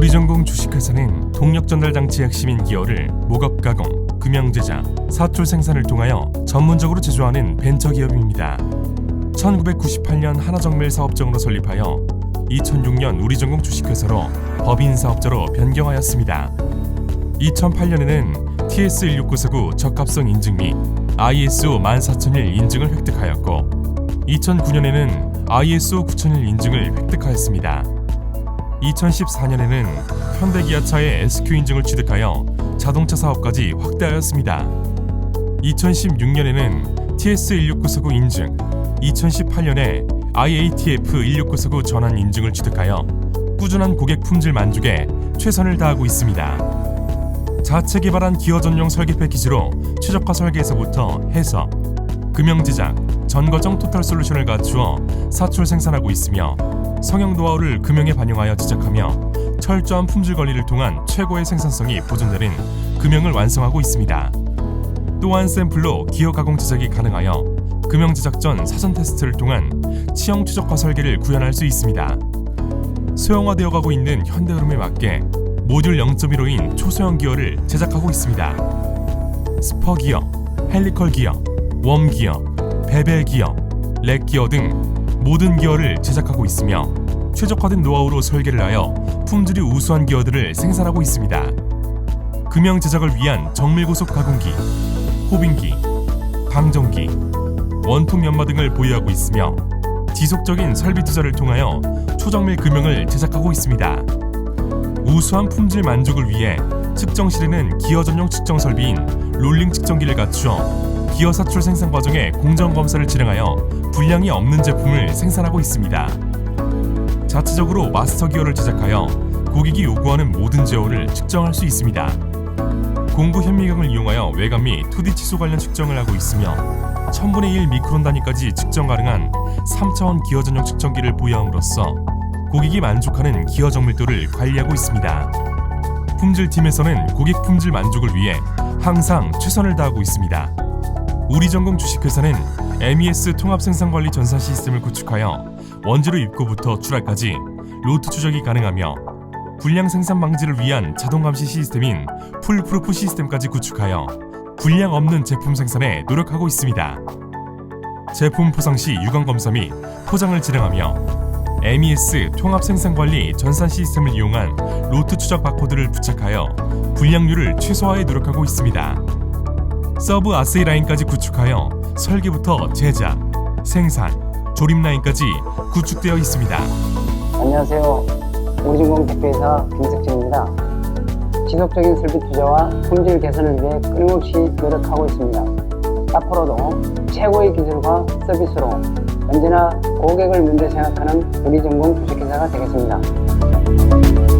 우리전공 주식회사는 동력 전달 장치 핵심인 기어를 목업 가공, 금형 제작, 사출 생산을 통하여 전문적으로 제조하는 벤처 기업입니다. 1998년 하나정밀 사업장으로 설립하여 2006년 우리전공 주식회사로 법인 사업자로 변경하였습니다. 2008년에는 TS16949 적합성 인증 및 ISO 14001 인증을 획득하였고 2009년에는 ISO 9001 인증을 획득하였습니다. 2014년에는 현대기아차의 SQ 인증을 취득하여 자동차 사업까지 확대하였습니다. 2016년에는 TS16949 인증, 2018년에 IATF 16949 전환 인증을 취득하여 꾸준한 고객 품질 만족에 최선을 다하고 있습니다. 자체 개발한 기어 전용 설계패 기지로 최적화 설계에서부터 해석, 금형 제작, 전거정 토탈 솔루션을 갖추어 사출 생산하고 있으며 성형 노하우를 금형에 반영하여 제작하며 철저한 품질 관리를 통한 최고의 생산성이 보존되는 금형을 완성하고 있습니다. 또한 샘플로 기어 가공 제작이 가능하여 금형 제작 전 사전 테스트를 통한 치형 최적화 설계를 구현할 수 있습니다. 소형화되어 가고 있는 현대 흐름에 맞게 모듈 0.15인 초소형 기어를 제작하고 있습니다. 스퍼 기어, 헬리컬 기어, 웜 기어, 베벨 기어, 렉 기어 등 모든 기어를 제작하고 있으며 최적화된 노하우로 설계를 하여 품질이 우수한 기어들을 생산하고 있습니다. 금형 제작을 위한 정밀고속 가공기, 호빙기, 방정기, 원통 연마 등을 보유하고 있으며 지속적인 설비 투자를 통하여 초정밀 금형을 제작하고 있습니다. 우수한 품질 만족을 위해 측정실에는 기어 전용 측정 설비인 롤링 측정기를 갖추어 기어 사출 생산 과정에 공정 검사를 진행하여 불량이 없는 제품을 생산하고 있습니다. 자체적으로 마스터 기어를 제작하여 고객이 요구하는 모든 제어를 측정할 수 있습니다. 공구 현미경을 이용하여 외관 및 2D 치수 관련 측정을 하고 있으며 1000분의 1 미크론 단위까지 측정 가능한 3차원 기어 전용 측정기를 보유함으로써 고객이 만족하는 기어 정밀도를 관리하고 있습니다. 품질팀에서는 고객 품질 만족을 위해 항상 최선을 다하고 있습니다. 우리전공 주식회사는 MES 통합 생산관리 전산 시스템을 구축하여 원재료 입고부터 출하까지 로트 추적이 가능하며 불량 생산 방지를 위한 자동 감시 시스템인 풀프루프 시스템까지 구축하여 불량 없는 제품 생산에 노력하고 있습니다. 제품 포상 시 유관 검사 및 포장을 진행하며 MES 통합 생산 관리 전산 시스템을 이용한 로트 추적 바코드를 부착하여 불량률을 최소화에 노력하고 있습니다. 서브 아세이 라인까지 구축하여 설계부터 제작, 생산, 조립 라인까지 구축되어 있습니다. 안녕하세요. 우리중공 대표이사 김석진입니다. 지속적인 설비 투자와 품질 개선을 위해 끊임없이 노력하고 있습니다. 앞으로도 최고의 기술과 서비스로 언제나 고객을 먼저 생각하는 우리 전공 주식회사가 되겠습니다.